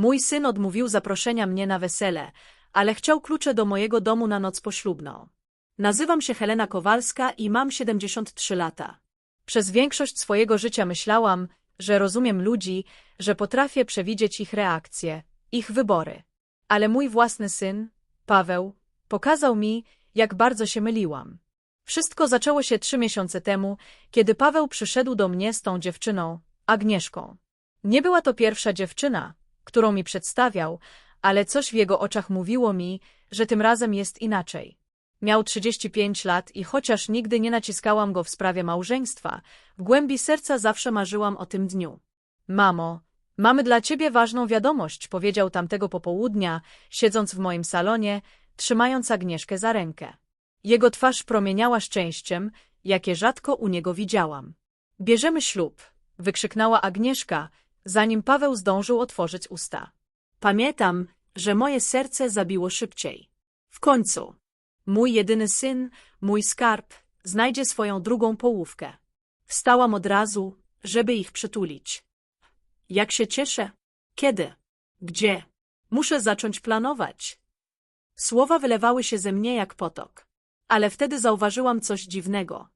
Mój syn odmówił zaproszenia mnie na wesele, ale chciał klucze do mojego domu na noc poślubną. Nazywam się Helena Kowalska i mam 73 lata. Przez większość swojego życia myślałam, że rozumiem ludzi, że potrafię przewidzieć ich reakcje, ich wybory. Ale mój własny syn, Paweł, pokazał mi, jak bardzo się myliłam. Wszystko zaczęło się trzy miesiące temu, kiedy Paweł przyszedł do mnie z tą dziewczyną, Agnieszką. Nie była to pierwsza dziewczyna, którą mi przedstawiał, ale coś w jego oczach mówiło mi, że tym razem jest inaczej. Miał 35 lat i chociaż nigdy nie naciskałam go w sprawie małżeństwa, w głębi serca zawsze marzyłam o tym dniu. Mamo, mamy dla ciebie ważną wiadomość, powiedział tamtego popołudnia, siedząc w moim salonie, trzymając Agnieszkę za rękę. Jego twarz promieniała szczęściem, jakie rzadko u niego widziałam. Bierzemy ślub, wykrzyknęła Agnieszka, zanim Paweł zdążył otworzyć usta. Pamiętam, że moje serce zabiło szybciej. W końcu. Mój jedyny syn, mój skarb, znajdzie swoją drugą połówkę. Wstałam od razu, żeby ich przytulić. Jak się cieszę? Kiedy? Gdzie? Muszę zacząć planować. Słowa wylewały się ze mnie jak potok. Ale wtedy zauważyłam coś dziwnego.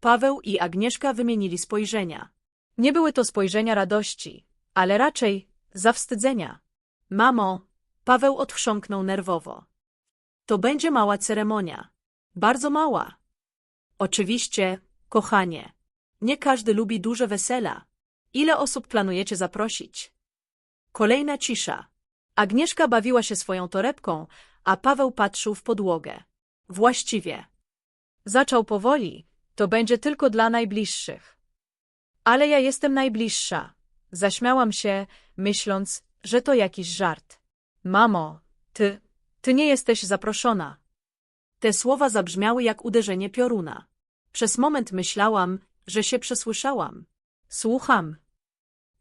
Paweł i Agnieszka wymienili spojrzenia. Nie były to spojrzenia radości, ale raczej zawstydzenia. Mamo, Paweł odchrząknął nerwowo. To będzie mała ceremonia. Bardzo mała. Oczywiście, kochanie. Nie każdy lubi duże wesela. Ile osób planujecie zaprosić? Kolejna cisza. Agnieszka bawiła się swoją torebką, a Paweł patrzył w podłogę. Właściwie. Zaczął powoli. To będzie tylko dla najbliższych. Ale ja jestem najbliższa. Zaśmiałam się, myśląc, że to jakiś żart. Mamo, ty, ty nie jesteś zaproszona. Te słowa zabrzmiały jak uderzenie pioruna. Przez moment myślałam, że się przesłyszałam. Słucham.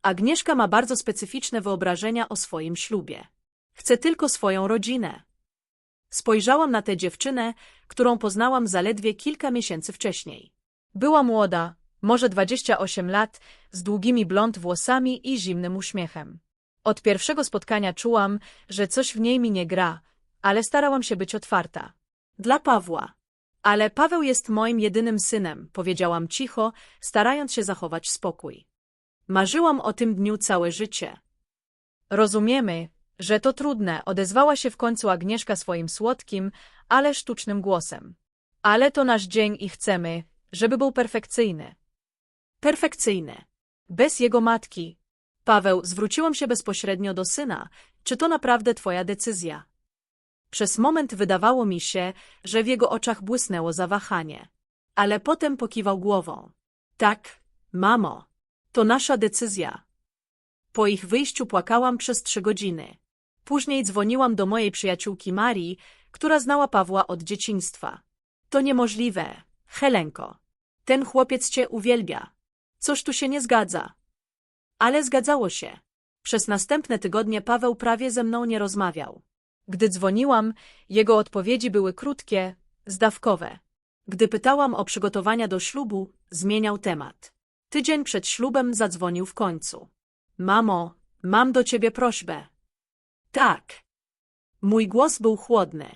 Agnieszka ma bardzo specyficzne wyobrażenia o swoim ślubie. Chce tylko swoją rodzinę. Spojrzałam na tę dziewczynę, którą poznałam zaledwie kilka miesięcy wcześniej. Była młoda, może 28 lat, z długimi blond włosami i zimnym uśmiechem. Od pierwszego spotkania czułam, że coś w niej mi nie gra, ale starałam się być otwarta. Dla Pawła. Ale Paweł jest moim jedynym synem, powiedziałam cicho, starając się zachować spokój. Marzyłam o tym dniu całe życie. Rozumiemy, że to trudne, odezwała się w końcu Agnieszka swoim słodkim, ale sztucznym głosem. Ale to nasz dzień i chcemy, żeby był perfekcyjny. Perfekcyjny. Bez jego matki. Paweł, zwróciłam się bezpośrednio do syna. Czy to naprawdę twoja decyzja? Przez moment wydawało mi się, że w jego oczach błysnęło zawahanie. Ale potem pokiwał głową. Tak, mamo, to nasza decyzja. Po ich wyjściu płakałam przez trzy godziny. Później dzwoniłam do mojej przyjaciółki Marii, która znała Pawła od dzieciństwa. To niemożliwe, Helenko. Ten chłopiec cię uwielbia. Coś tu się nie zgadza. Ale zgadzało się. Przez następne tygodnie Paweł prawie ze mną nie rozmawiał. Gdy dzwoniłam, jego odpowiedzi były krótkie, zdawkowe. Gdy pytałam o przygotowania do ślubu, zmieniał temat. Tydzień przed ślubem zadzwonił w końcu. Mamo, mam do ciebie prośbę. Tak. Mój głos był chłodny.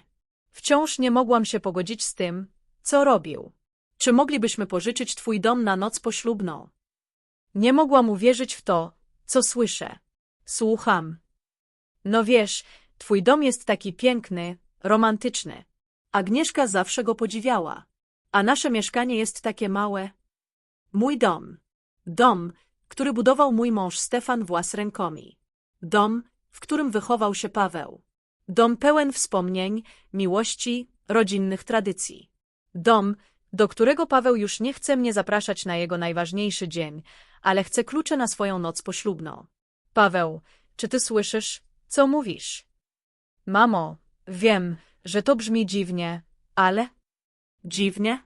Wciąż nie mogłam się pogodzić z tym, co robił. Czy moglibyśmy pożyczyć twój dom na noc poślubną? Nie mogłam uwierzyć w to, co słyszę. Słucham. No wiesz, twój dom jest taki piękny, romantyczny. Agnieszka zawsze go podziwiała. A nasze mieszkanie jest takie małe. Mój dom. Dom, który budował mój mąż Stefan włas rękami. Dom, w którym wychował się Paweł. Dom pełen wspomnień, miłości, rodzinnych tradycji. Dom, do którego Paweł już nie chce mnie zapraszać na jego najważniejszy dzień, ale chce klucze na swoją noc poślubną. Paweł, czy ty słyszysz, co mówisz? Mamo, wiem, że to brzmi dziwnie, ale... Dziwnie?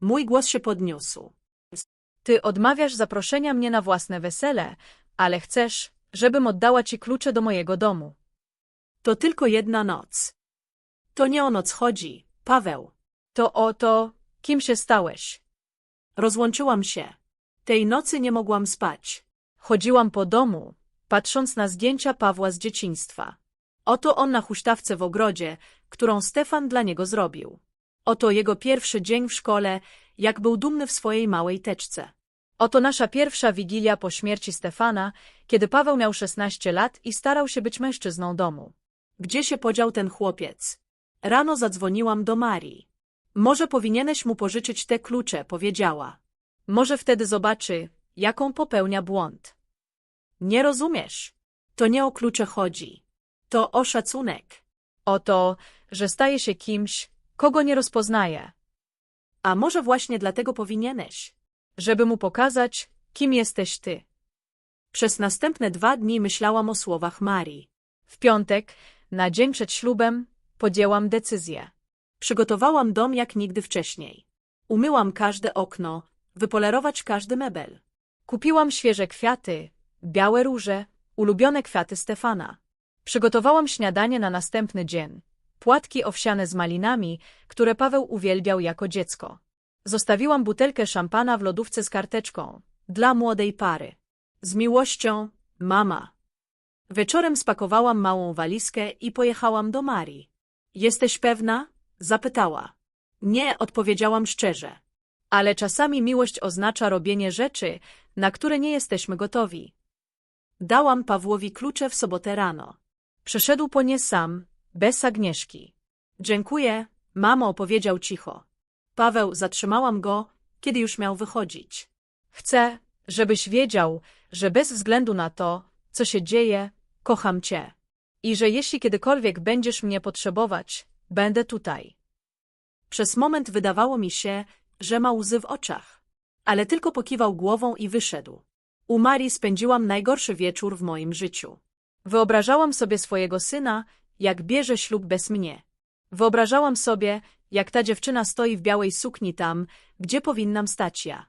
Mój głos się podniósł. Ty odmawiasz zaproszenia mnie na własne wesele, ale chcesz, żebym oddała ci klucze do mojego domu. To tylko jedna noc. To nie o noc chodzi, Paweł. To o to, kim się stałeś. Rozłączyłam się. Tej nocy nie mogłam spać. Chodziłam po domu, patrząc na zdjęcia Pawła z dzieciństwa. Oto on na huśtawce w ogrodzie, którą Stefan dla niego zrobił. Oto jego pierwszy dzień w szkole, jak był dumny w swojej małej teczce. Oto nasza pierwsza wigilia po śmierci Stefana, kiedy Paweł miał 16 lat i starał się być mężczyzną domu. Gdzie się podział ten chłopiec? Rano zadzwoniłam do Marii. Może powinieneś mu pożyczyć te klucze, powiedziała. Może wtedy zobaczy, jaką popełnia błąd. Nie rozumiesz. To nie o klucze chodzi. To o szacunek. O to, że staje się kimś, kogo nie rozpoznaje. A może właśnie dlatego powinieneś? Żeby mu pokazać, kim jesteś ty. Przez następne dwa dni myślałam o słowach Marii. W piątek, na dzień przed ślubem, podjęłam decyzję. Przygotowałam dom jak nigdy wcześniej. Umyłam każde okno, wypolerować każdy mebel. Kupiłam świeże kwiaty, białe róże, ulubione kwiaty Stefana. Przygotowałam śniadanie na następny dzień. Płatki owsiane z malinami, które Paweł uwielbiał jako dziecko. Zostawiłam butelkę szampana w lodówce z karteczką. Dla młodej pary. Z miłością, mama. Wieczorem spakowałam małą walizkę i pojechałam do Marii. Jesteś pewna? Zapytała. Nie, odpowiedziałam szczerze. Ale czasami miłość oznacza robienie rzeczy, na które nie jesteśmy gotowi. Dałam Pawłowi klucze w sobotę rano. Przyszedł po nie sam, bez Agnieszki. Dziękuję, mamo, powiedział cicho. Paweł, zatrzymałam go, kiedy już miał wychodzić. Chcę, żebyś wiedział, że bez względu na to, co się dzieje, kocham cię. I że jeśli kiedykolwiek będziesz mnie potrzebować, będę tutaj. Przez moment wydawało mi się, że ma łzy w oczach. Ale tylko pokiwał głową i wyszedł. U Marii spędziłam najgorszy wieczór w moim życiu. Wyobrażałam sobie swojego syna, jak bierze ślub bez mnie. Wyobrażałam sobie, jak ta dziewczyna stoi w białej sukni tam, gdzie powinnam stać ja.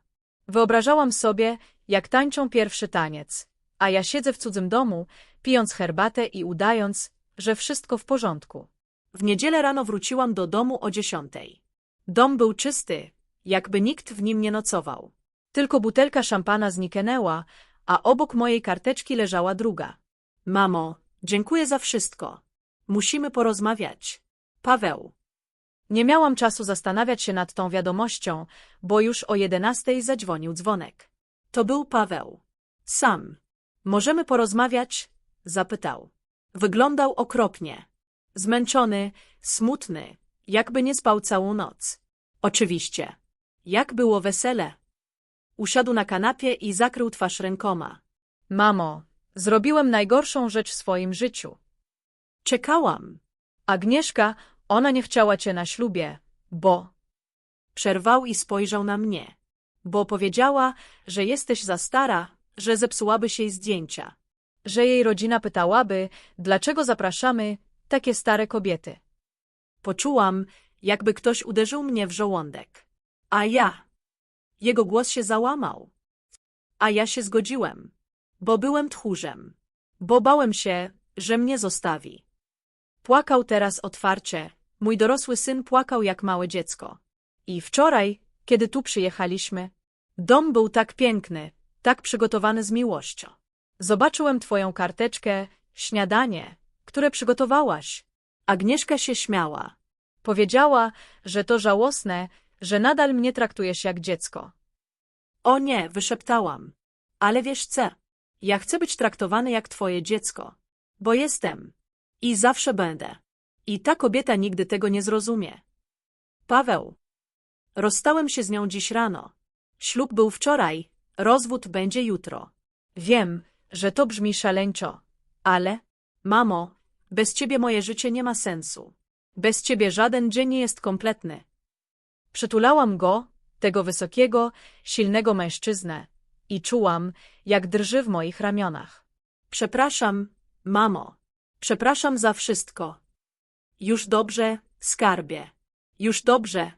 Wyobrażałam sobie, jak tańczą pierwszy taniec, a ja siedzę w cudzym domu, pijąc herbatę i udając, że wszystko w porządku. W niedzielę rano wróciłam do domu o dziesiątej. Dom był czysty, jakby nikt w nim nie nocował. Tylko butelka szampana zniknęła, a obok mojej karteczki leżała druga. Mamo, dziękuję za wszystko. Musimy porozmawiać. Paweł. Nie miałam czasu zastanawiać się nad tą wiadomością, bo już o jedenastej zadzwonił dzwonek. To był Paweł. Sam. Możemy porozmawiać? Zapytał. Wyglądał okropnie. Zmęczony, smutny, jakby nie spał całą noc. Oczywiście. Jak było wesele? Usiadł na kanapie i zakrył twarz rękoma. Mamo, zrobiłem najgorszą rzecz w swoim życiu. Czekałam. Agnieszka, ona nie chciała cię na ślubie, bo... Przerwał i spojrzał na mnie. Bo powiedziała, że jesteś za stara, że zepsułabyś jej zdjęcia. Że jej rodzina pytałaby, dlaczego zapraszamy takie stare kobiety. Poczułam, jakby ktoś uderzył mnie w żołądek. A ja. Jego głos się załamał. A ja się zgodziłem. Bo byłem tchórzem. Bo bałem się, że mnie zostawi. Płakał teraz otwarcie. Mój dorosły syn płakał jak małe dziecko. I wczoraj, kiedy tu przyjechaliśmy, dom był tak piękny, tak przygotowany z miłością. Zobaczyłem twoją karteczkę, śniadanie, które przygotowałaś. Agnieszka się śmiała. Powiedziała, że to żałosne, że nadal mnie traktujesz jak dziecko. O nie, wyszeptałam. Ale wiesz co? Ja chcę być traktowany jak twoje dziecko. Bo jestem. I zawsze będę. I ta kobieta nigdy tego nie zrozumie. Paweł. Rozstałem się z nią dziś rano. Ślub był wczoraj, rozwód będzie jutro. Wiem, że to brzmi szaleńczo, ale, mamo, bez ciebie moje życie nie ma sensu. Bez ciebie żaden dzień nie jest kompletny. Przytulałam go, tego wysokiego, silnego mężczyznę, i czułam, jak drży w moich ramionach. Przepraszam, mamo. Przepraszam za wszystko. Już dobrze, skarbie. Już dobrze.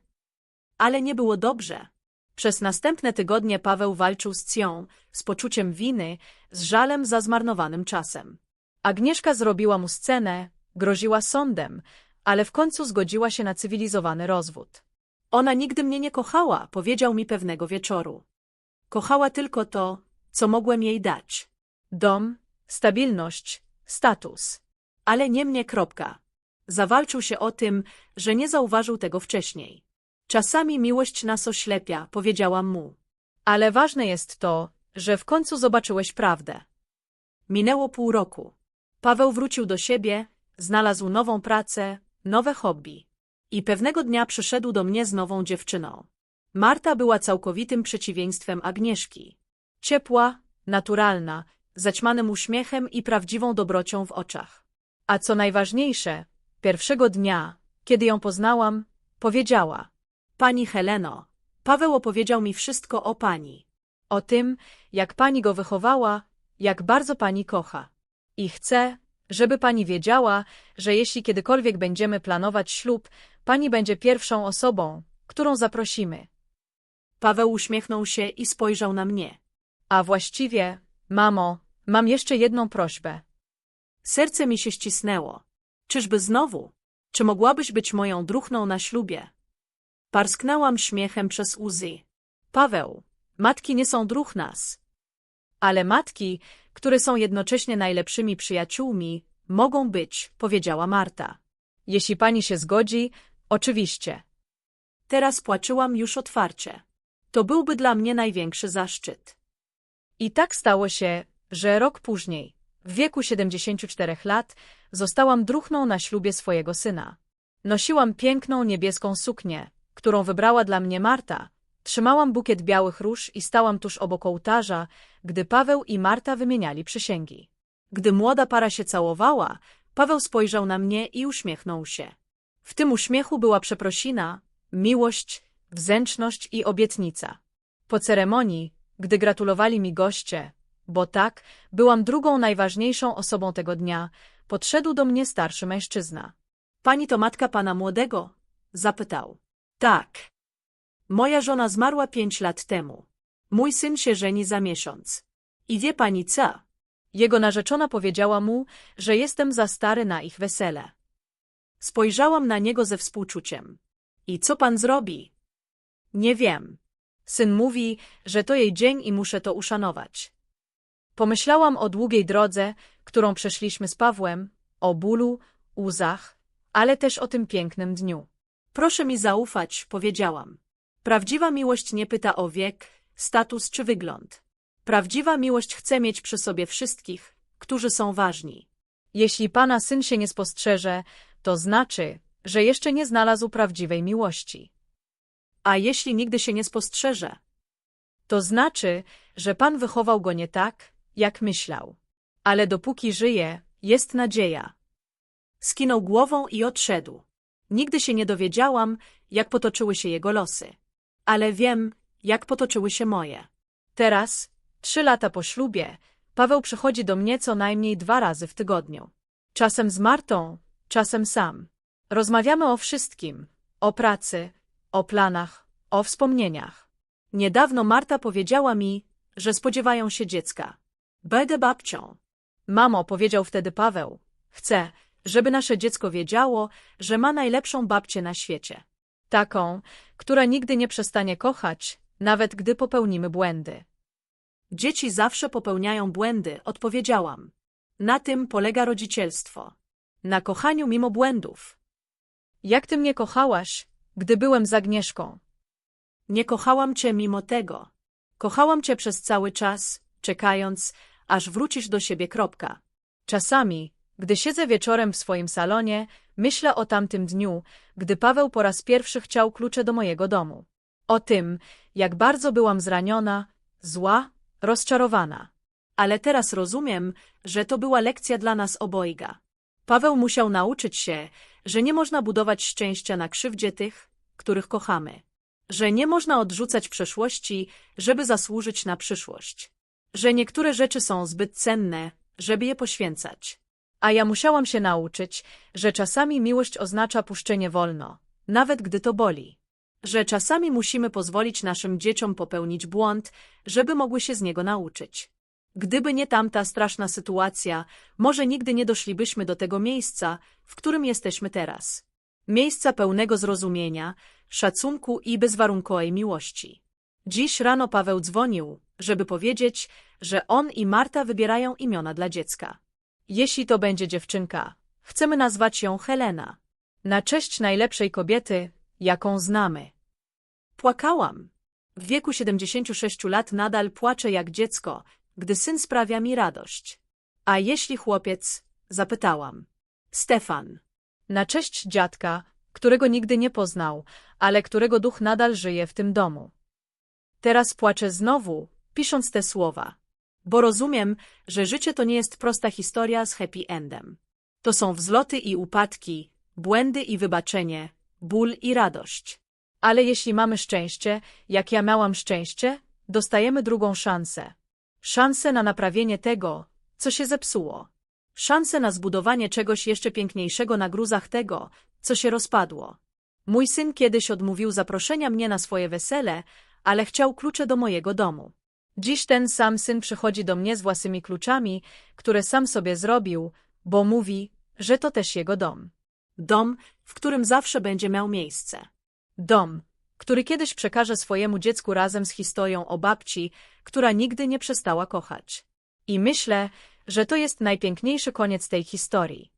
Ale nie było dobrze. Przez następne tygodnie Paweł walczył z Cją, z poczuciem winy, z żalem za zmarnowanym czasem. Agnieszka zrobiła mu scenę, groziła sądem, ale w końcu zgodziła się na cywilizowany rozwód. Ona nigdy mnie nie kochała, powiedział mi pewnego wieczoru. Kochała tylko to, co mogłem jej dać. Dom, stabilność, status. Ale nie mnie kropka. Zawalczył się o tym, że nie zauważył tego wcześniej. Czasami miłość nas oślepia, powiedziałam mu. Ale ważne jest to, że w końcu zobaczyłeś prawdę. Minęło pół roku. Paweł wrócił do siebie, znalazł nową pracę, nowe hobby. I pewnego dnia przyszedł do mnie z nową dziewczyną. Marta była całkowitym przeciwieństwem Agnieszki. Ciepła, naturalna, zaćmanym uśmiechem i prawdziwą dobrocią w oczach. A co najważniejsze, pierwszego dnia, kiedy ją poznałam, powiedziała: Pani Heleno, Paweł opowiedział mi wszystko o pani. O tym, jak pani go wychowała, jak bardzo pani kocha. I chcę, żeby pani wiedziała, że jeśli kiedykolwiek będziemy planować ślub, pani będzie pierwszą osobą, którą zaprosimy. Paweł uśmiechnął się i spojrzał na mnie. A właściwie, mamo, mam jeszcze jedną prośbę. Serce mi się ścisnęło. Czyżby znowu? Czy mogłabyś być moją druhną na ślubie? Parsknęłam śmiechem przez łzy. Paweł, matki nie są druh nas. Ale matki, które są jednocześnie najlepszymi przyjaciółmi, mogą być, powiedziała Marta. Jeśli pani się zgodzi, oczywiście. Teraz płaczyłam już otwarcie. To byłby dla mnie największy zaszczyt. I tak stało się, że rok później, w wieku 74 lat, zostałam druhną na ślubie swojego syna. Nosiłam piękną niebieską suknię, którą wybrała dla mnie Marta. Trzymałam bukiet białych róż i stałam tuż obok ołtarza, gdy Paweł i Marta wymieniali przysięgi. Gdy młoda para się całowała, Paweł spojrzał na mnie i uśmiechnął się. W tym uśmiechu była przeprosina, miłość, wzęczność i obietnica. Po ceremonii, gdy gratulowali mi goście, bo tak, byłam drugą najważniejszą osobą tego dnia, podszedł do mnie starszy mężczyzna. Pani to matka pana młodego? Zapytał. Tak. Moja żona zmarła pięć lat temu. Mój syn się żeni za miesiąc. I wie pani co? Jego narzeczona powiedziała mu, że jestem za stary na ich wesele. Spojrzałam na niego ze współczuciem. I co pan zrobi? Nie wiem. Syn mówi, że to jej dzień i muszę to uszanować. Pomyślałam o długiej drodze, którą przeszliśmy z Pawłem, o bólu, łzach, ale też o tym pięknym dniu. Proszę mi zaufać, powiedziałam. Prawdziwa miłość nie pyta o wiek, status czy wygląd. Prawdziwa miłość chce mieć przy sobie wszystkich, którzy są ważni. Jeśli pana syn się nie spostrzeże, to znaczy, że jeszcze nie znalazł prawdziwej miłości. A jeśli nigdy się nie spostrzeże? To znaczy, że pan wychował go nie tak, jak myślał. Ale dopóki żyje, jest nadzieja. Skinął głową i odszedł. Nigdy się nie dowiedziałam, jak potoczyły się jego losy. Ale wiem, jak potoczyły się moje. Teraz, trzy lata po ślubie, Paweł przychodzi do mnie co najmniej dwa razy w tygodniu. Czasem z Martą, czasem sam. Rozmawiamy o wszystkim. O pracy, o planach, o wspomnieniach. Niedawno Marta powiedziała mi, że spodziewają się dziecka. Będę babcią. Mamo, powiedział wtedy Paweł, chcę, żeby nasze dziecko wiedziało, że ma najlepszą babcię na świecie. Taką, która nigdy nie przestanie kochać, nawet gdy popełnimy błędy. Dzieci zawsze popełniają błędy, odpowiedziałam. Na tym polega rodzicielstwo. Na kochaniu mimo błędów. Jak ty mnie kochałaś, gdy byłem z Agnieszką? Nie kochałam cię mimo tego. Kochałam cię przez cały czas, czekając, aż wrócisz do siebie. Kropka. Czasami, gdy siedzę wieczorem w swoim salonie, myślę o tamtym dniu, gdy Paweł po raz pierwszy chciał klucze do mojego domu. O tym, jak bardzo byłam zraniona, zła, rozczarowana. Ale teraz rozumiem, że to była lekcja dla nas obojga. Paweł musiał nauczyć się, że nie można budować szczęścia na krzywdzie tych, których kochamy. Że nie można odrzucać przeszłości, żeby zasłużyć na przyszłość. Że niektóre rzeczy są zbyt cenne, żeby je poświęcać. A ja musiałam się nauczyć, że czasami miłość oznacza puszczenie wolno, nawet gdy to boli. Że czasami musimy pozwolić naszym dzieciom popełnić błąd, żeby mogły się z niego nauczyć. Gdyby nie tamta straszna sytuacja, może nigdy nie doszlibyśmy do tego miejsca, w którym jesteśmy teraz. Miejsca pełnego zrozumienia, szacunku i bezwarunkowej miłości. Dziś rano Paweł dzwonił, żeby powiedzieć, że on i Marta wybierają imiona dla dziecka. Jeśli to będzie dziewczynka, chcemy nazwać ją Helena. Na cześć najlepszej kobiety, jaką znamy. Płakałam. W wieku 76 lat nadal płaczę jak dziecko, gdy syn sprawia mi radość. A jeśli chłopiec? Zapytałam. Stefan. Na cześć dziadka, którego nigdy nie poznał, ale którego duch nadal żyje w tym domu. Teraz płaczę znowu, pisząc te słowa. Bo rozumiem, że życie to nie jest prosta historia z happy endem. To są wzloty i upadki, błędy i wybaczenie, ból i radość. Ale jeśli mamy szczęście, jak ja miałam szczęście, dostajemy drugą szansę. Szansę na naprawienie tego, co się zepsuło. Szansę na zbudowanie czegoś jeszcze piękniejszego na gruzach tego, co się rozpadło. Mój syn kiedyś odmówił zaproszenia mnie na swoje wesele, ale chciał klucze do mojego domu. Dziś ten sam syn przychodzi do mnie z własnymi kluczami, które sam sobie zrobił, bo mówi, że to też jego dom. Dom, w którym zawsze będzie miał miejsce. Dom, który kiedyś przekaże swojemu dziecku razem z historią o babci, która nigdy nie przestała kochać. I myślę, że to jest najpiękniejszy koniec tej historii.